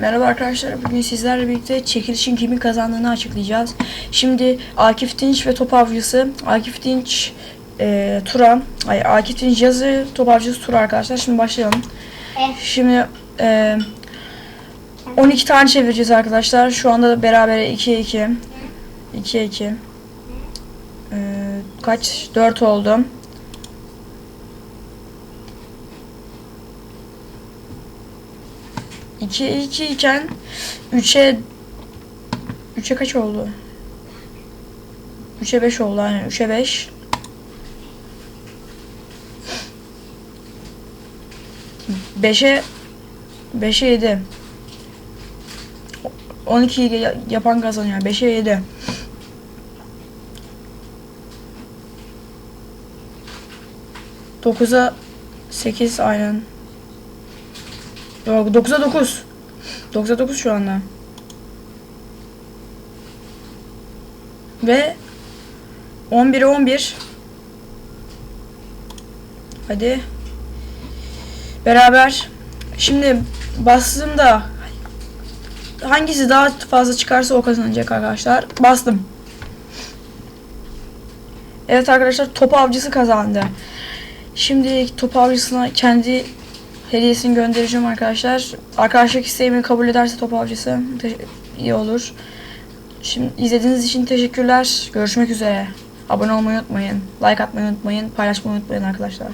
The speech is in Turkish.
Merhaba arkadaşlar. Bugün sizlerle birlikte çekilişin kimin kazandığını açıklayacağız. Şimdi Akif Dinç ve Top Avcısı. Akif Dinç e, Turan. Ay, Akif Dinç yazı, Top Avcısı Tur arkadaşlar. Şimdi başlayalım. Evet. Şimdi e, 12 tane çevireceğiz arkadaşlar. Şu anda beraber 2 2. 2 2. E, kaç? 4 oldu. İki iki iken üçe üçe kaç oldu? Üçe beş oldu aynen. Üçe beş. Beşe beşe yedi. On iki yapan kazanıyor. Beşe yedi. Dokuza sekiz aynen. Yok 9'a 9. 9'a 9 şu anda. Ve 11'e 11. Hadi. Beraber. Şimdi bastığımda hangisi daha fazla çıkarsa o kazanacak arkadaşlar. Bastım. Evet arkadaşlar top avcısı kazandı. Şimdi top avcısına kendi hediyesini göndereceğim arkadaşlar. Arkadaşlık isteğimi kabul ederse top avcısı iyi olur. Şimdi izlediğiniz için teşekkürler. Görüşmek üzere. Abone olmayı unutmayın. Like atmayı unutmayın. Paylaşmayı unutmayın arkadaşlar.